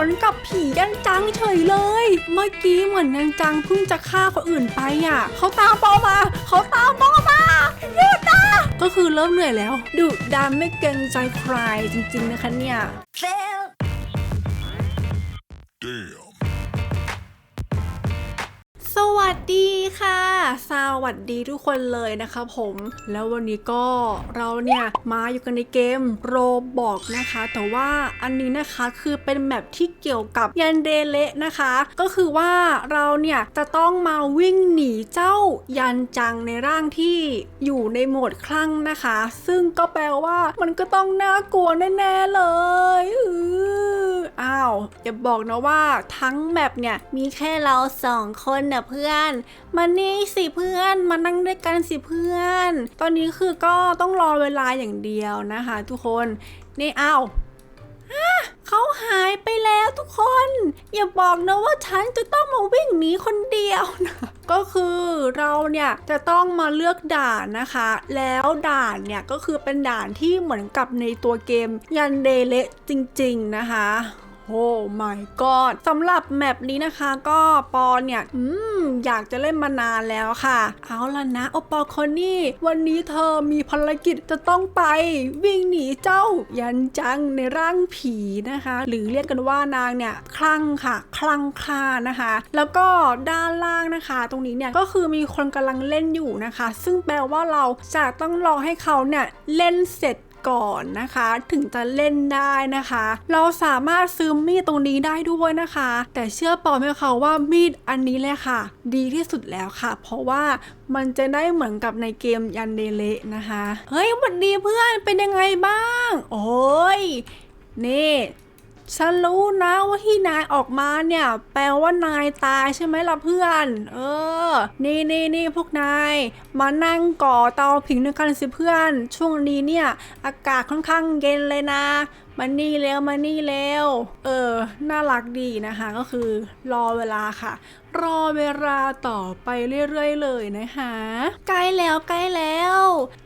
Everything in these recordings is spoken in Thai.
วนกับผียันจังเฉยเลย เมื่อกี้เหมือนยันจังเพิ่งจะฆ่าคนอื่นไปอะเขาตามปอมาเขาตามปอมาหยุดนะก็คือเริ่มเหนื่อยแล้วดุดาไม่เกรงใจใครจริง ๆนะคะเนี่ย Damn. สวัสดีค่ะ สวัสดีทุกคนเลยนะคะผม แล้ววันนี้ก็เราเนี่ยมาอยู่กันในเกมโรบอกนะคะ แต่ว่าอันนี้นะคะคือเป็นแมปที่เกี่ยวกับยันเดเละนะคะ ก็คือว่าเราเนี่ยจะต้องมาวิ่งหนีเจ้ายันจังในร่างที่อยู่ในโหมดคลั่งนะคะ ซึ่งก็แปลว่ามันก็ต้องน่ากลัวแน่ๆเลยอือ อย่าบอกนะว่าทั้งแมปเนี่ยมีแค่เราสองคนนะเพื่อนมานี่สิเพื่อนมานั่งด้วยกันสิเพื่อน ตอนนี้คือก็ต้องรอเวลาอย่างเดียวนะคะ ทุกคนนี่อ้าวฮะเขาหายไปแล้วทุกคน อย่าบอกนะว่าฉันจะต้องมาวิ่งหนีคนเดียวนะก็คือเราเนี่ยจะต้องมาเลือกด่านนะคะ แล้วด่านเนี่ยก็คือเป็นด่านที่เหมือนกับในตัวเกมยันเดเลจริง ๆ นะคะ my god สำหรับแมปนี้นะคะก็ปอเนี่ยอืมอยากจะเล่นมานานแล้วค่ะ เอาล่ะนะโอปอคอนนี่ วันนี้เธอมีภารกิจจะต้องไป วิ่งหนีเจ้า ยันจังในร่างผีนะคะ หรือเรียกกันว่านางเนี่ยคลั่งค่ะ คลั่งคลานะคะ แล้วก็ด้านล่างนะคะ ตรงนี้เนี่ยก็คือมีคนกำลังเล่นอยู่นะคะ ซึ่งแปลว่าเราจะต้องรอให้เขาเนี่ยเล่นเสร็จ ก่อนนะคะ ถึงจะเล่นได้นะคะ เราสามารถซื้อมีดตรงนี้ได้ด้วยนะคะ แต่เชื่อปอไหมคะว่ามีดอันนี้เลยค่ะ ดีที่สุดแล้วค่ะ เพราะว่ามันจะได้เหมือนกับในเกมยันเดเลนะคะ เฮ้ยสวัสดีเพื่อนเป็นยังไงบ้าง โอ้ยนี่ ฉันรู้นะว่าที่นายออกมาเนี่ย แปลว่านายตายใช่ไหมล่ะเพื่อน เออ นี่นี่นี่พวกนาย มานั่งก่อเตาผิงด้วยกันสิเพื่อน ช่วงนี้เนี่ย อากาศค่อนข้างเย็นเลยนะมานี่แล้วมานี่แล้วเออ น่ารักดีนะคะ ก็คือรอเวลาค่ะ รอเวลาต่อไปเรื่อยๆเลยนะคะ ใกล้แล้วใกล้แล้ว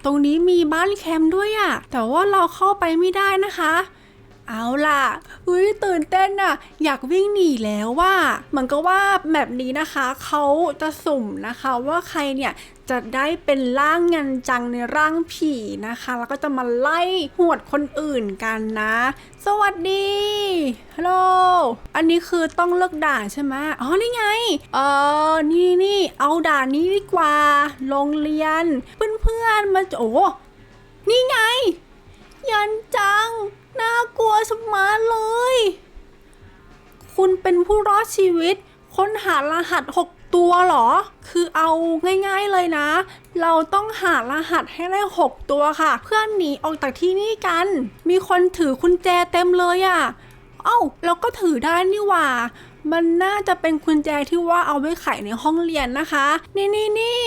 ตรงนี้มีบ้านแคมป์ด้วยอะแต่ว่าเราเข้าไปไม่ได้นะคะ เอาล่ะอุ้ยตื่นเต้นอะอยากวิ่งหนีแล้วว่าเหมือนกับว่าแบบนี้นะคะเขาจะสุ่มนะคะว่าใครเนี่ยจะได้เป็นร่างงันจังในร่างผีนะคะ แล้วก็จะมาไล่หวดคนอื่นกันนะ สวัสดีฮัลโหลอันนี้คือต้องเลือกด่านใช่ไหมอ๋อนี่ไง เออนี่นี่เอาด่านนี้ดีกว่าโรงเรียน เพื่อนๆมาโอ้นี่ไง ยันจัง น่ากลัวสมาร์เลย คุณเป็นผู้รอดชีวิต ค้นหารหัส 6 ตัวเหรอ คือเอาง่าย ๆเลยนะ เราต้องหารหัสให้ได้ 6 ตัวค่ะ เพื่อนหนีออกจากที่นี่กัน มีคนถือกุญแจเต็มเลยอะ่ะ เอ้าเราก็ถือได้นี่หว่า มันน่าจะเป็นกุญแจที่ว่าเอาไว้ไขในห้องเรียนนะคะ นี่นี่นี่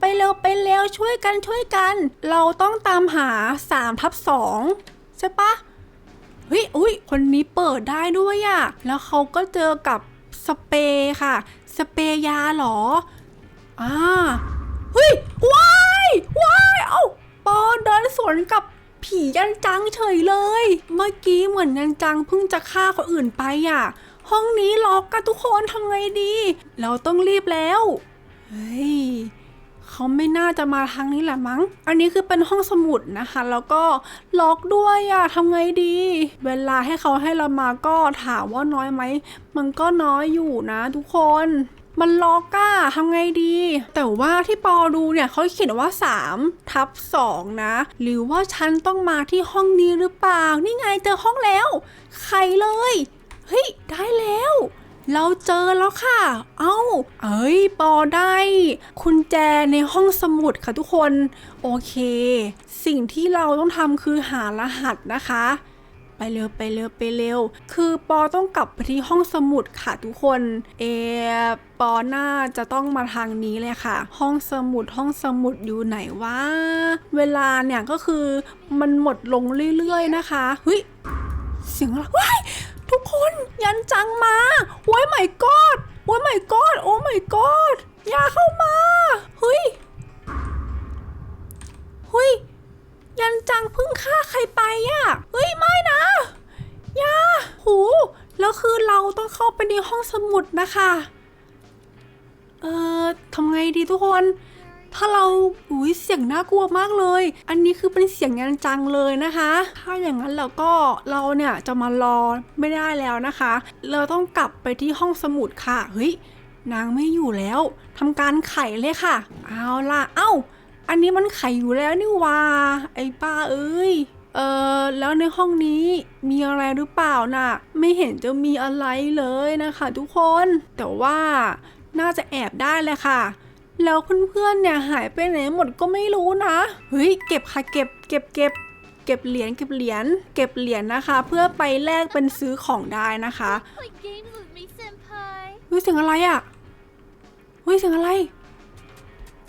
ไปเร็วไปเร็วช่วยกันช่วยกัน เราต้องตามหา3ทับ2ใช่ปะ ฮ้ยอุ้ยคนนี้เปิดได้ด้วยอะแล้วเขาก็เจอกับสเปรย์ค่ะ สเปรย์ยาเหรออ่าเฮ้ยว้ายว้ายเอ้าปอเดินสวนกับผียันจังเฉยเลย เมื่อกี้เหมือนยันจังเพิ่งจะฆ่าคนอื่นไปอะห้องนี้ล็อกกันทุกคนทำไงดี เราต้องรีบแล้ว เฮ้ย เขาไม่น่าจะมาทางนี้แหละมั้ง อันนี้คือเป็นห้องสมุดนะคะ แล้วก็ล็อกด้วยอะทำไงดี เวลาให้เขาให้เรามาก็ถามว่าน้อยไหม มันก็น้อยอยู่นะทุกคนมันล็อกอะทำไงดี แต่ว่าที่ปอดูเนี่ยเขาเขียนว่า 3 ทับ 2 นะ หรือว่าฉันต้องมาที่ห้องนี้หรือเปล่า นี่ไงเจอห้องแล้ว ใครเลย เฮ้ย ได้แล้ว เราเจอแล้วค่ะ เอ้า เอ้ย ปอได้ คุณแจในห้องสมุดค่ะทุกคน โอเค สิ่งที่เราต้องทำคือหารหัสนะคะ ไปเร็วไปเร็วไปเร็ว คือปอต้องกลับไปที่ห้องสมุดค่ะทุกคน เออปอน่าจะต้องมาทางนี้เลยค่ะ ห้องสมุดห้องสมุดอยู่ไหนวะ เวลาเนี่ยก็คือมันหมดลงเรื่อยๆนะคะ เฮ้ย เสียงอะไรว้าย ทุกคนยันจังมาโอ้ยไม่กอดโอ้ยไม่กอดโอ้ไม่กอดอย่าเข้ามาเฮ้ยเฮ้ยยันจังเพิ่งฆ่าใครไปอะ่ะเฮ้ยไม่นะอย่าหูแล้วคือเราต้องเข้าไปในห้องสมุดนะคะ เอ่อทำไงดีทุกคน ถ้าเราอุ้ยเสียงน่ากลัวมากเลย อันนี้คือเป็นเสียงยันจังเลยนะคะ ถ้าอย่างนั้นเราก็เราเนี่ยจะมารอไม่ได้แล้วนะคะ เราต้องกลับไปที่ห้องสมุดค่ะ เฮ้ย นางไม่อยู่แล้วทำการไขเลยค่ะ เอาล่ะ เอ้า อันนี้มันไขอยู่แล้วนี่ว่า ไอ้ป้าเอ้ยเออแล้วในห้องนี้มีอะไรหรือเปล่าน่ะ ไม่เห็นจะมีอะไรเลยนะคะ ทุกคน แต่ว่าน่าจะแอบได้เลยค่ะ แล้วเพื่อนๆเนี่ยหายไปไหนหมดก็ไม่รู้นะ เฮ้ยเก็บค่ะเก็บเก็บเก็บเก็บเหรียญเก็บเหรียญเก็บเหรียญนะคะ เพื่อไปแลกเป็นซื้อของได้นะคะเฮ้ยเสียงอะไรอะ่ะเฮ้ยเสียงอะไร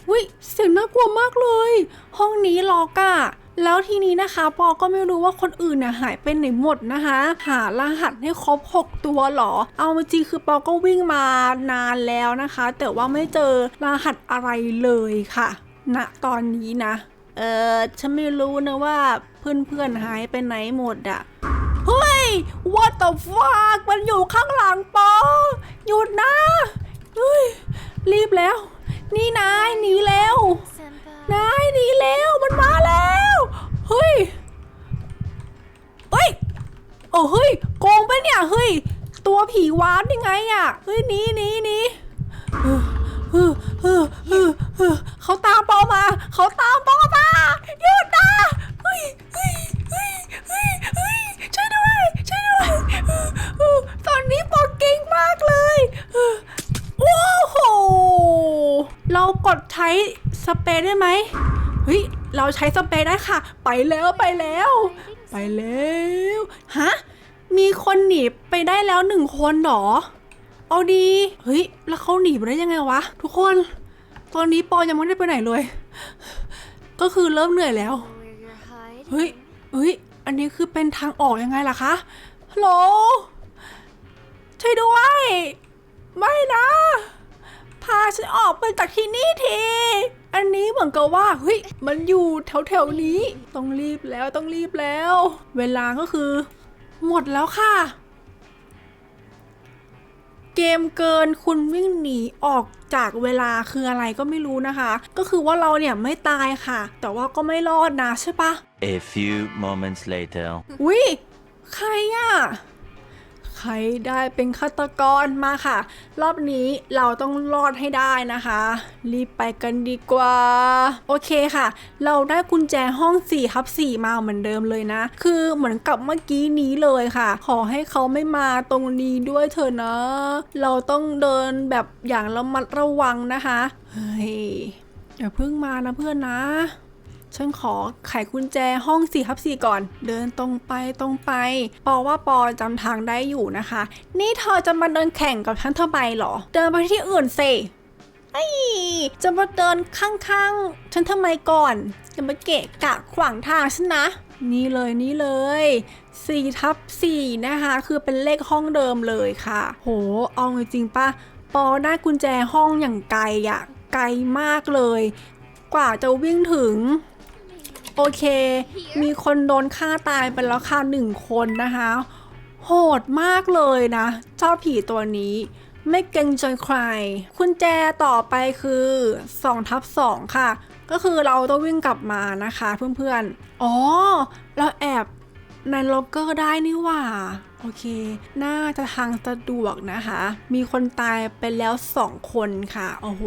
เฮ้ยเสียงน่ากลัวมากเลย ห้องนี้ล็อกอะ แล้วทีนี้นะคะปอก็ไม่รู้ว่าคนอื่นเนี่ยหายไปไหนหมดนะคะ หารหัสให้ครบ 6 ตัวเหรอ เอาจริงคือปอก็วิ่งมานานแล้วนะคะ แต่ว่าไม่เจอรหัสอะไรเลยค่ะณตอนนี้นะ เออฉันไม่รู้นะว่าเพื่อนๆหายไปไหนหมดอะเฮ้ย what the fuck มันอยู่ข้างหลังปอหยุดนะเฮ้ยรีบแล้ว นี่นายหนีแล้วนายหนีแล้วมันมาแล้ว ฮ้ย เฮ้ย โอ้เฮ้ย โกงไปะเนี่ย เฮ้ย ตัวผีวานยังไงอะเฮ้ยหนีหนีหนีเออเออเออเออเออเขาตามปอมา เขาตามปอมาหยุดนะเฮ้ยเฮ้ยเฮ้ยเฮ้ยเฮ้ยช่วยด้วย ช่วยด้วยเออเออตอนนี้ปอเก่งมากเลยเออโอ้โห เรากดใช้สเปรย์ได้ไหม เฮ้ย เราใช้สเปรย์ได้ค่ะ แล้วไปแล้ว ไปแล้วฮะมีคนหนีไปได้แล้วหนึ่งคนเหรอ เอาดีเฮ้ยแล้วเขาหนีไปได้ยังไงวะ ทุกคน ตอนนี้ปอยังไม่ได้ไปไหนเลย ก็คือเริ่มเหนื่อยแล้วเฮ้ยเฮ้ยอันนี้คือเป็นทางออกยังไงล่ะคะฮัลโหลช่วยด้วย ไม่นะ พาฉันออกไปจากที่นี่ที อันนี้เหมือนกับว่าเฮ้ยมันอยู่แถวแถวๆนี้ ต้องรีบแล้วต้องรีบแล้ว เวลาก็คือ หมดแล้วค่ะ เกมเกินคุณวิ่งหนีออกจากเวลาคืออะไรก็ไม่รู้นะคะ ก็คือว่าเราเนี่ยไม่ตายค่ะ แต่ว่าก็ไม่รอดนะใช่ปะ A few moments later. วิใครอะใครได้เป็นฆาตกรมาค่ะ รอบนี้เราต้องรอดให้ได้นะคะ รีบไปกันดีกว่า โอเคค่ะ เราได้กุญแจห้อง4ทับ4มาเหมือนเดิมเลยนะ คือเหมือนกับเมื่อกี้นี้เลยค่ะ ขอให้เขาไม่มาตรงนี้ด้วยเถอะนะ เราต้องเดินแบบอย่างระมัดระวังนะคะ เฮ้ยอย่าเพิ่งมานะเพื่อนนะ ฉันขอไขกุญแจห้อง4ทับ4ก่อน เดินตรงไปตรงไป ปอว่าปอจำทางได้อยู่นะคะ นี่เธอจะมาเดินแข่งกับฉันทำไมเหรอ เดินไปที่อื่นสิไอ้จะมาเดินข้างๆ ฉันทำไมก่อนจะมาเกะกะขวางทางฉันนะ นี่เลยนี่เลย4ทับ4นะคะ คือเป็นเลขห้องเดิมเลยค่ะ โห เอาจริงปะปอได้กุญแจห้องอย่างไกลอะไกลมากเลย กว่าจะวิ่งถึง โอเค มีคนโดนฆ่าตายไปแล้วค่ะหนึ่งคนนะคะ โหดมากเลยนะเจ้าผีตัวนี้ไม่เกรงใจใครคุณแจต่อไปคือ2ทับ2ค่ะ ก็คือเราต้องวิ่งกลับมานะคะเพื่อนๆ อ๋อ เราแอบในล็อกเกอร์ได้นี่หว่า โอเค น่าจะทางสะดวกนะคะ มีคนตายไปแล้วสองคนค่ะ โอ้โห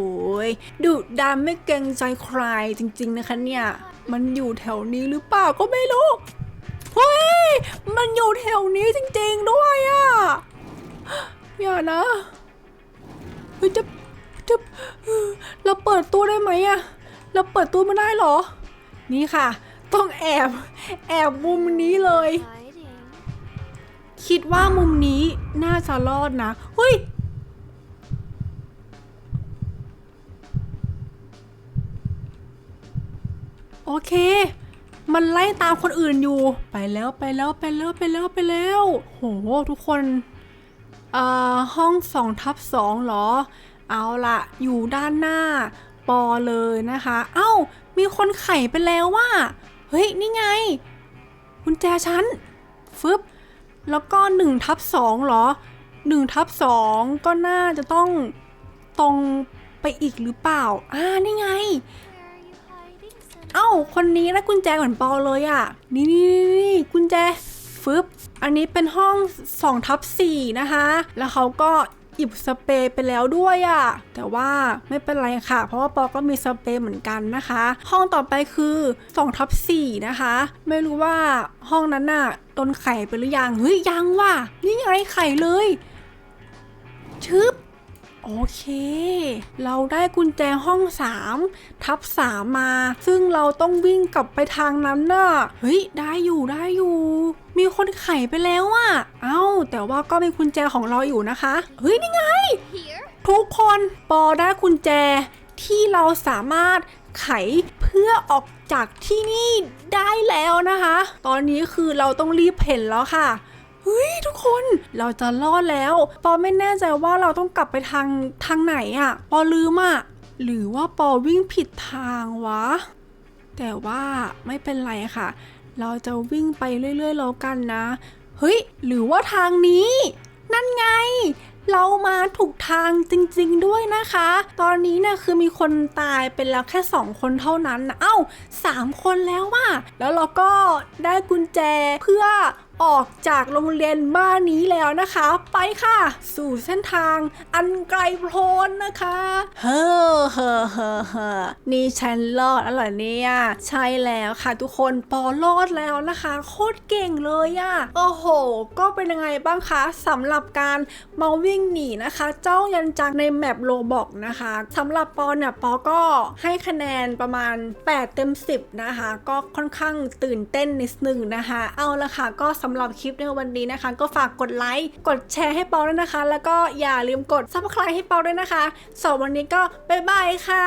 ดุดำไม่เกรงใจใครจริงๆนะคะเนี่ย มันอยู่แถวนี้หรือเปล่าก็ไม่รู้ เฮ้ย มันอยู่แถวนี้จริงๆด้วยอะ่ะ อย่านะเฮ้ยจะจะเราเปิดตู้ได้ไหมอะเราเปิดตู้ไม่ได้เหรอ นี่ค่ะ ต้องแอบ แอบมุมนี้เลย คิดว่ามุมนี้น่าจะรอดนะเฮ้ยโอเค มันไล่ตามคนอื่นอยู่ ไปแล้วไปแล้วไปแล้วไปแล้วไปแล้ว โหทุกคนเอ่อห้องสองทับสองเหรอ เอาละอยู่ด้านหน้าปอเลยนะคะ เอ้า มีคนไขไปแล้วว่า เฮ้ย นี่ไงกุญแจฉัน ฟึบ แล้วก็1ทับ2เหรอ1ทับ2ก็น่าจะต้องตรงไปอีกหรือเปล่า อ่า นี่ไง เอ้า คนนี้ได้กุญแจเหมือนปอเลยอะ่ะ นี่นี่นี่นี่กุญแจ ฟึบ อันนี้เป็นห้อง2ทับ4นะคะ แล้วเขาก็ หยิบสเปรย์ไปแล้วด้วยอะ่ะ แต่ว่าไม่เป็นไรค่ะ เพราะว่าปอก็มีสเปรย์เหมือนกันนะคะ ห้องต่อไปคือ2ทับ4นะคะ ไม่รู้ว่าห้องนั้นน่ะโดนไข่ไปหรือยัง เฮ้ยยังว่ะ นี่ไงไข่เลยชึบ โอเค เราได้กุญแจห้อง 3 ทับ3มา ซึ่งเราต้องวิ่งกลับไปทางนั้นน่ะเฮ้ย ได้อยู่ได้อยู่ มีคนไขไปแล้วอะเอ้า แต่ว่าก็มีกุญแจของเราอยู่นะคะ เฮ้ย นี่ไง Here? ทุกคนปอได้กุญแจที่เราสามารถไขเพื่อออกจากที่นี่ได้แล้วนะคะ ตอนนี้คือเราต้องรีบเพ่นแล้วค่ะ เฮ้ยทุกคนเราจะรอดแล้ว ปอไม่แน่ใจว่าเราต้องกลับไปทางทางไหนอะ่ะ ปอลืมอะ่ะหรือว่าปอวิ่งผิดทางวะ แต่ว่าไม่เป็นไรค่ะ เราจะวิ่งไปเรื่อยๆแล้วกันนะ เฮ้ย หรือว่าทางนี้ นั่นไง เรามาถูกทางจริงๆด้วยนะคะ ตอนนี้เนี่ยคือมีคนตายเป็นแล้วแค่สองคนเท่านั้นนะเอ้าสามคนแล้วว่ะแล้วเราก็ได้กุญแจเพื่อ ออกจากโรงเรียนบ้านนี้แล้วนะคะ ไปค่ะ สู่เส้นทางอันไกลโพ้นนะคะ เฮ้อเฮ้อเฮ้อเฮ้อนี่ฉันรอดแล้วเหรอเนี่ยใช่แล้วค่ะทุกคนปอรอดแล้วนะคะ โคตรเก่งเลยอะโอ้โห ก็เป็นยังไงบ้างคะสำหรับการมาวิ่งหนีนะคะ เจ้ายันจังในแมปโลบอกนะคะสำหรับปอเนี่ยปอก็ให้คะแนนประมาณ 8 เต็ม 10 นะคะ ก็ค่อนข้างตื่นเต้นนิดนึงนะคะ เอาละค่ะก็สำหรับคลิปในวันนี้นะคะ ก็ฝากกดไลค์กดแชร์ให้ปอด้วยนะคะ แล้วก็อย่าลืมกด subscribe ให้ปอด้วยนะคะสำหรับวันนี้ก็บายบายค่ะ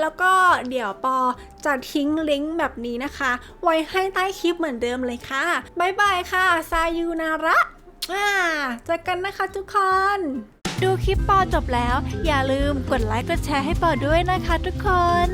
แล้วก็เดี๋ยวปอจะทิ้งลิงก์แบบนี้นะคะ ไว้ให้ใต้คลิปเหมือนเดิมเลยค่ะบายบายค่ะซายูนาระอ่าเจอกันนะคะทุกคน ดูคลิปปอจบแล้ว อย่าลืมกดไลค์กดแชร์ให้ปอด้วยนะคะทุกคน